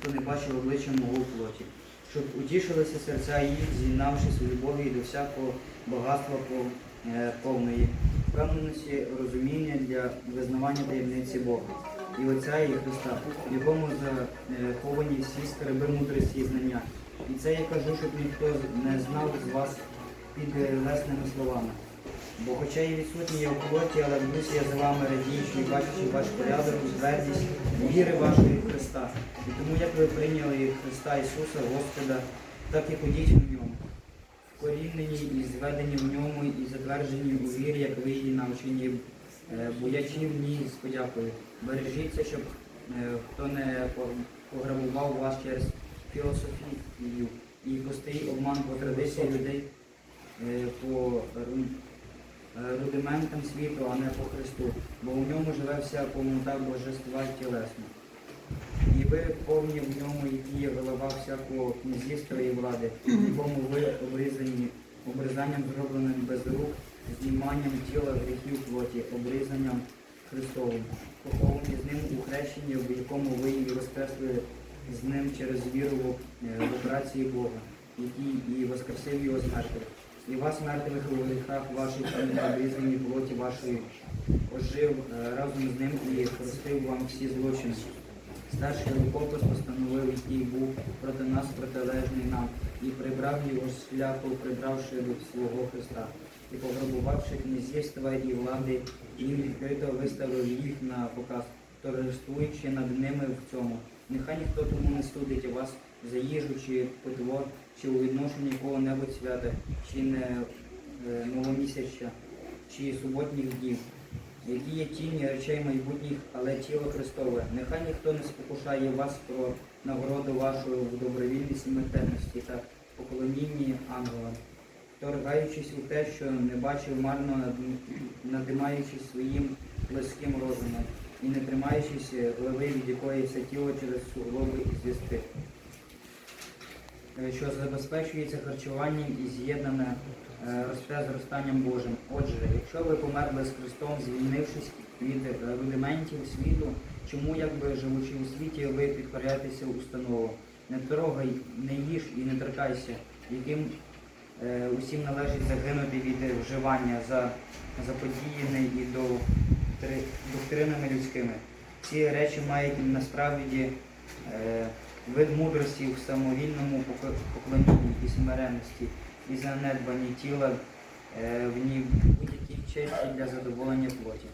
хто не бачив обличчя мого плоті, щоб утішилися серця їх, з'єднавшись у любові до всякого багатства е, повної, впевненості розуміння для визнавання таємниці Бога і Отця і Христа, в якому заховані всі скарби мудрості і знання. І це я кажу, щоб ніхто не знав з вас під лесними словами. Бо хоча і відсутні я в плоті, але в я за вами радіючи бачачи ваш порядок, твердість віри вашої Христа. І тому, як ви прийняли Христа Ісуса, Господа, так і ходіть в ньому, вкорінені і зведені в ньому, і затверджені у вірі, як ви її навчені, е, боячи в ній з подякою. Бережіться, щоб е, хто не пограбував вас через філософію і пустий обман по традиції людей е, по рудиментам світу, а не по Христу, бо в ньому живе вся повнота божества тілесно. І ви повні в ньому, які є голова всякого князівства і влади, якому ви обрізані, обрізанням зробленим без рук, зніманням тіла гріхів плоті, обрізанням Христовим, поховані з ним у хрещенні, в якому ви і воскресли з ним через віру е, в операції Бога, який і воскресив його з мертвих. І вас, мертвих у гріхах ваших і на обрізаній плоті вашої, ожив е, разом з ним і простив вам всі злочини. Старший рукопис постановив, який був проти нас протилежний нам, і прибрав його шляху, прибравши до свого Христа, і пограбувавши князівства і влади, і відкрито виставив їх на показ, торжествуючи над ними в цьому. Нехай ніхто тому не судить вас за їжу чи питво, чи у відношенні якого-небудь свята, чи не е, новомісяча, чи суботніх днів які є тіні речей майбутніх, але тіло Христове. Нехай ніхто не спокушає вас про нагороду вашу в добровільній смертельності та поклонінні ангелам, вторгаючись у те, що не бачив марно, над- надимаючись своїм близьким розумом і не тримаючись глави, від якої все тіло через суглоби і зв'язки е, що забезпечується харчуванням і з'єднане е, росте зростанням Божим. Отже, якщо ви померли з Христом, звільнившись від е, рудиментів світу, чому, якби живучи у світі, ви підкоряєтеся установу? Не трогай, не їж і не торкайся, яким е, усім належить загинути від вживання за заподіяне і до три- доктринами людськими. Ці речі мають насправді е, вид мудрості в самовільному поклонінні і смиренності, і занедбанні тіла е, в ній будь-якій честі для задоволення плоті.